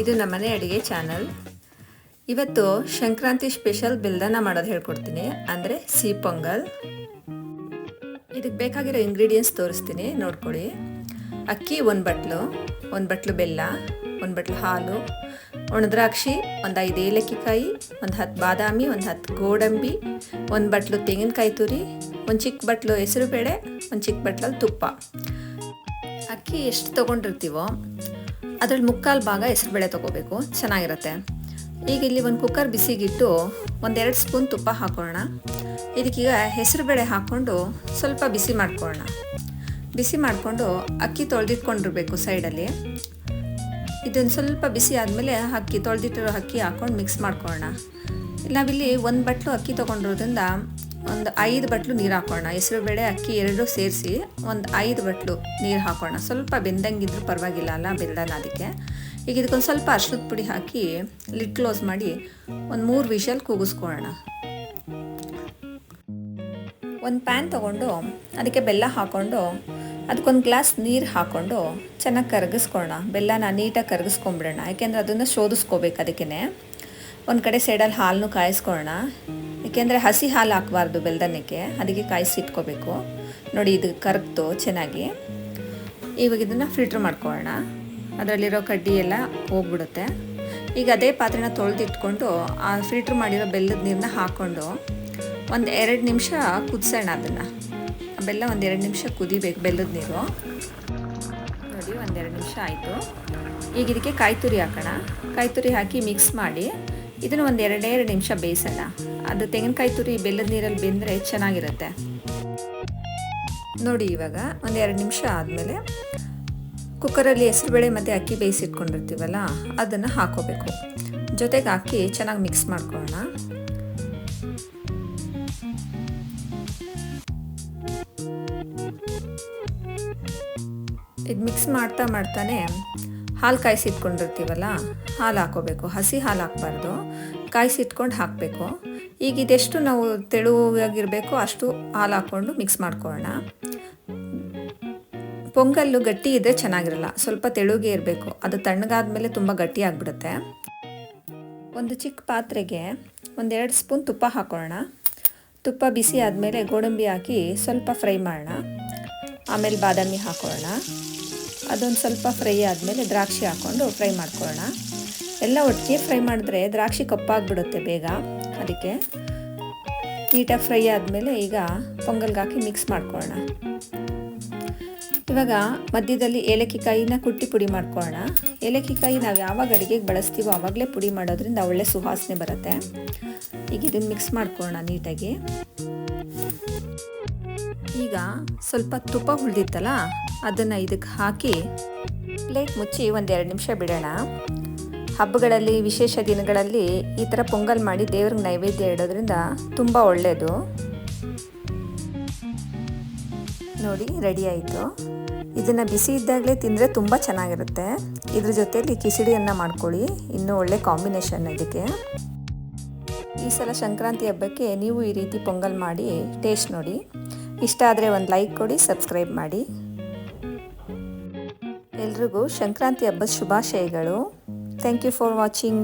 ಇದು ನಮ್ಮನೆ ಅಡುಗೆ ಚಾನಲ್. ಇವತ್ತು ಸಂಕ್ರಾಂತಿ ಸ್ಪೆಷಲ್ ಬೆಲ್ದನ ಮಾಡೋದು ಹೇಳ್ಕೊಡ್ತೀನಿ, ಅಂದರೆ ಸಿಹಿ ಪೊಂಗಲ್. ಇದಕ್ಕೆ ಬೇಕಾಗಿರೋ ಇಂಗ್ರೀಡಿಯೆಂಟ್ಸ್ ತೋರಿಸ್ತೀನಿ, ನೋಡ್ಕೊಳ್ಳಿ. ಅಕ್ಕಿ ಒಂದು ಬಟ್ಲು ಒಂದು ಬಟ್ಲು ಬೆಲ್ಲ, ಒಂದು ಬಟ್ಲು ಹಾಲು ಒಣದ್ರಾಕ್ಷಿ ಒಂದು ಐದು ಏಲಕ್ಕಿಕಾಯಿ, ಒಂದು ಹತ್ತು ಬಾದಾಮಿ, ಒಂದು ಹತ್ತು ಗೋಡಂಬಿ, ಒಂದು ಬಟ್ಲು ತೆಂಗಿನಕಾಯಿ ತುರಿ, ಒಂದು ಚಿಕ್ಕ ಬಟ್ಲು ಹೆಸರುಬೇಳೆ, ಒಂದು ಚಿಕ್ಕ ಬಟ್ಲಲ್ಲಿ ತುಪ್ಪ. ಅಕ್ಕಿ ಎಷ್ಟು ತೊಗೊಂಡಿರ್ತೀವೋ ಅದರಲ್ಲಿ ಮುಕ್ಕಾಲು ಭಾಗ ಹೆಸರುಬೇಳೆ ತೊಗೋಬೇಕು. ಚೆನ್ನಾಗಿರುತ್ತೆ. ಈಗ ಇಲ್ಲಿ ಒಂದು ಕುಕ್ಕರ್ ಬಿಸಿಗಿಟ್ಟು ಒಂದೆರಡು ಸ್ಪೂನ್ ತುಪ್ಪ ಹಾಕೋಣ ಇದಕ್ಕೀಗ ಹೆಸರುಬೇಳೆ ಹಾಕ್ಕೊಂಡು ಸ್ವಲ್ಪ ಬಿಸಿ ಮಾಡ್ಕೊಳ್ಳೋಣ ಬಿಸಿ ಮಾಡಿಕೊಂಡು ಅಕ್ಕಿ ತೊಳೆದಿಟ್ಕೊಂಡಿರಬೇಕು ಸೈಡಲ್ಲಿ. ಇದನ್ನು ಸ್ವಲ್ಪ ಬಿಸಿ ಆದಮೇಲೆ ಅಕ್ಕಿ ತೊಳೆದಿಟ್ಟಿರೋ ಅಕ್ಕಿ ಹಾಕ್ಕೊಂಡು ಮಿಕ್ಸ್ ಮಾಡ್ಕೊಳ್ಳೋಣ ನಾವಿಲ್ಲಿ ಒಂದು ಬಟ್ಲು ಅಕ್ಕಿ ತೊಗೊಂಡಿರೋದ್ರಿಂದ ಒಂದು ಐದು ಬಟ್ಲು ನೀರು ಹಾಕೋಣ. ಹೆಸರುಬೇಳೆ ಅಕ್ಕಿ ಎರಡು ಸೇರಿಸಿ ಒಂದು ಐದು ಬಟ್ಲು ನೀರು ಹಾಕೋಣ. ಸ್ವಲ್ಪ ಬೆಂದಂಗಿದ್ರು ಪರವಾಗಿಲ್ಲ ಅಲ್ಲ ಬೆಲ್ದನ ಅದಕ್ಕೆ. ಈಗ ಇದಕ್ಕೊಂದು ಸ್ವಲ್ಪ ಅರ್ಶದ ಪುಡಿ ಹಾಕಿ ಲಿಡ್ ಕ್ಲೋಸ್ ಮಾಡಿ ಒಂದು ಮೂರು ವಿಷಲ್ ಕೂಗಿಸ್ಕೊಳ್ಳೋಣ. ಒಂದು ಪ್ಯಾನ್ ತೊಗೊಂಡು ಅದಕ್ಕೆ ಬೆಲ್ಲ ಹಾಕ್ಕೊಂಡು ಅದಕ್ಕೊಂದು ಗ್ಲಾಸ್ ನೀರು ಹಾಕ್ಕೊಂಡು ಚೆನ್ನಾಗಿ ಕರಗಿಸ್ಕೊಳ್ಳೋಣ. ಬೆಲ್ಲನ ನೀಟಾಗಿ ಕರಗಿಸ್ಕೊಂಬಿಡೋಣ. ಯಾಕೆಂದರೆ ಅದನ್ನು ಶೋಧಿಸ್ಕೋಬೇಕು ಅದಕ್ಕೇ ಒಂದು ಕಡೆ ಸೈಡಲ್ಲಿ ಹಾಲನ್ನು ಕಾಯಿಸ್ಕೊಳ್ಳೋಣ. ಏಕೆಂದರೆ ಹಸಿ ಹಾಲು ಹಾಕಬಾರ್ದು ಬೆಲ್ಲದಕ್ಕೆ ಅದಕ್ಕೆ ಕಾಯಿಸಿ ಇಟ್ಕೋಬೇಕು. ನೋಡಿ, ಇದು ಕರಗ್ತು ಚೆನ್ನಾಗಿ. ಇವಾಗ ಇದನ್ನು ಫಿಲ್ಟ್ರ್ ಮಾಡ್ಕೊಳ್ಳೋಣ. ಅದರಲ್ಲಿರೋ ಕಡ್ಡಿ ಎಲ್ಲ ಹೋಗ್ಬಿಡುತ್ತೆ. ಈಗ ಅದೇ ಪಾತ್ರೆನ ತೊಳೆದಿಟ್ಕೊಂಡು ಆ ಫಿಲ್ಟ್ರ್ ಮಾಡಿರೋ ಬೆಲ್ಲದ ನೀರನ್ನ ಹಾಕ್ಕೊಂಡು ಒಂದು ಎರಡು ನಿಮಿಷ ಕುದಿಸೋಣ ಅದನ್ನು. ಬೆಲ್ಲ ಒಂದು ಎರಡು ನಿಮಿಷ ಕುದಿಬೇಕು ಬೆಲ್ಲದ ನೀರು. ನೋಡಿ ಒಂದೆರಡು ನಿಮಿಷ ಆಯಿತು. ಈಗ ಇದಕ್ಕೆ ಕಾಯಿ ತುರಿ ಹಾಕೋಣ. ಕಾಯಿ ತುರಿ ಹಾಕಿ ಮಿಕ್ಸ್ ಮಾಡಿ ಇದನ್ನು ಒಂದು ಎರಡೆರಡು ನಿಮಿಷ ಬೇಯಿಸೋಣ. ಅದು ತೆಂಗಿನಕಾಯಿ ತುರಿ ಬೆಲ್ಲದ ನೀರಲ್ಲಿ ಬೆಂದರೆ ಚೆನ್ನಾಗಿರುತ್ತೆ. ನೋಡಿ ಇವಾಗ ಒಂದು ಎರಡು ನಿಮಿಷ ಆದಮೇಲೆ ಕುಕ್ಕರಲ್ಲಿ ಹೆಸರುಬೇಳೆ ಮತ್ತು ಅಕ್ಕಿ ಬೇಯಿಸಿಟ್ಕೊಂಡಿರ್ತೀವಲ್ಲ, ಅದನ್ನು ಹಾಕೋಬೇಕು ಜೊತೆಗೆ ಅಕ್ಕಿ ಚೆನ್ನಾಗಿ ಮಿಕ್ಸ್ ಮಾಡ್ಕೊಳ್ಳೋಣ. ಇದು ಮಿಕ್ಸ್ ಮಾಡ್ತಾ ಮಾಡ್ತಾನೆ ಹಾಲು ಕಾಯಿಸಿಟ್ಕೊಂಡಿರ್ತೀವಲ್ಲ, ಹಾಲು ಹಾಕೋಬೇಕು. ಹಸಿ ಹಾಲು ಹಾಕ್ಬಾರ್ದು. ಕಾಯಿಸಿಟ್ಕೊಂಡು ಹಾಕಬೇಕು. ಈಗ ಇದೆಷ್ಟು ನಾವು ತೆಳುವಾಗಿರಬೇಕು ಅಷ್ಟು ಹಾಲು ಹಾಕ್ಕೊಂಡು ಮಿಕ್ಸ್ ಮಾಡ್ಕೊಳ್ಳೋಣ. ಪೊಂಗಲ್ಲು ಗಟ್ಟಿ ಇದ್ದರೆ ಚೆನ್ನಾಗಿರಲ್ಲ. ಸ್ವಲ್ಪ ತೆಳುಗೆ ಇರಬೇಕು. ಅದು ತಣ್ಣಗಾದ ಮೇಲೆ ತುಂಬ ಗಟ್ಟಿ ಆಗಿಬಿಡುತ್ತೆ. ಒಂದು ಚಿಕ್ಕ ಪಾತ್ರೆಗೆ ಒಂದೆರಡು ಸ್ಪೂನ್ ತುಪ್ಪ ಹಾಕೋಣ ತುಪ್ಪ ಬಿಸಿ ಆದಮೇಲೆ ಗೋಡಂಬಿ ಹಾಕಿ ಸ್ವಲ್ಪ ಫ್ರೈ ಮಾಡೋಣ. ಆಮೇಲೆ ಬಾದಾಮಿ ಹಾಕೋಣ ಅದೊಂದು ಸ್ವಲ್ಪ ಫ್ರೈ ಆದಮೇಲೆ ದ್ರಾಕ್ಷಿ ಹಾಕ್ಕೊಂಡು ಫ್ರೈ ಮಾಡ್ಕೊಳ್ಳೋಣ. ಎಲ್ಲ ಒಟ್ಟಿಗೆ ಫ್ರೈ ಮಾಡಿದ್ರೆ ದ್ರಾಕ್ಷಿ ಕಪ್ಪಾಗಿಬಿಡುತ್ತೆ ಬೇಗ. ಅದಕ್ಕೆ ನೀಟಾಗಿ ಫ್ರೈ ಆದಮೇಲೆ ಈಗ ಪೊಂಗಲ್ಗೆ ಹಾಕಿ ಮಿಕ್ಸ್ ಮಾಡ್ಕೊಳ್ಳೋಣ. ಇವಾಗ ಮಧ್ಯದಲ್ಲಿ ಏಲಕ್ಕಿ ಕಾಯಿನ ಕುಟ್ಟಿ ಪುಡಿ ಮಾಡ್ಕೊಳ್ಳೋಣ. ಏಲಕ್ಕಿ ಕಾಯಿ ನಾವು ಯಾವಾಗ ಅಡುಗೆಗೆ ಬಳಸ್ತೀವೋ ಆವಾಗಲೇ ಪುಡಿ ಮಾಡೋದ್ರಿಂದ ಒಳ್ಳೆ ಸುವಾಸನೆ ಬರುತ್ತೆ. ಈಗ ಇದನ್ನು ಮಿಕ್ಸ್ ಮಾಡ್ಕೊಳ್ಳೋಣ ನೀಟಾಗಿ. ಈಗ ಸ್ವಲ್ಪ ತುಪ್ಪ ಉಳಿದಿತ್ತಲ್ಲ ಅದನ್ನು ಇದಕ್ಕೆ ಹಾಕಿ ಪ್ಲೇಟ್ ಮುಚ್ಚಿ ಒಂದೆರಡು ನಿಮಿಷ ಬಿಡೋಣ. ಹಬ್ಬಗಳಲ್ಲಿ, ವಿಶೇಷ ದಿನಗಳಲ್ಲಿ ಈ ಥರ ಪೊಂಗಲ್ ಮಾಡಿ ದೇವ್ರಿಗೆ ನೈವೇದ್ಯ ಇಡೋದ್ರಿಂದ ತುಂಬ ಒಳ್ಳೆಯದು ನೋಡಿ ರೆಡಿ ಆಯಿತು. ಇದನ್ನು ಬಿಸಿ ಇದ್ದಾಗಲೇ ತಿಂದರೆ ತುಂಬ ಚೆನ್ನಾಗಿರುತ್ತೆ. ಇದ್ರ ಜೊತೆಯಲ್ಲಿ ಕಿಚಡಿಯನ್ನು ಮಾಡ್ಕೊಳ್ಳಿ. ಇನ್ನೂ ಒಳ್ಳೆ ಕಾಂಬಿನೇಷನ್ ಇದಕ್ಕೆ. ಈ ಸಲ ಸಂಕ್ರಾಂತಿ ಹಬ್ಬಕ್ಕೆ ನೀವು ಈ ರೀತಿ ಪೊಂಗಲ್ ಮಾಡಿ ಟೇಸ್ಟ್ ನೋಡಿ. ಇಷ್ಟ ಆದರೆ ಒಂದು ಲೈಕ್ ಕೊಡಿ, ಸಬ್ಸ್ಕ್ರೈಬ್ ಮಾಡಿ. ಎಲ್ರಿಗೂ ಸಂಕ್ರಾಂತಿ ಹಬ್ಬದ ಶುಭಾಶಯಗಳು. Thank you for watching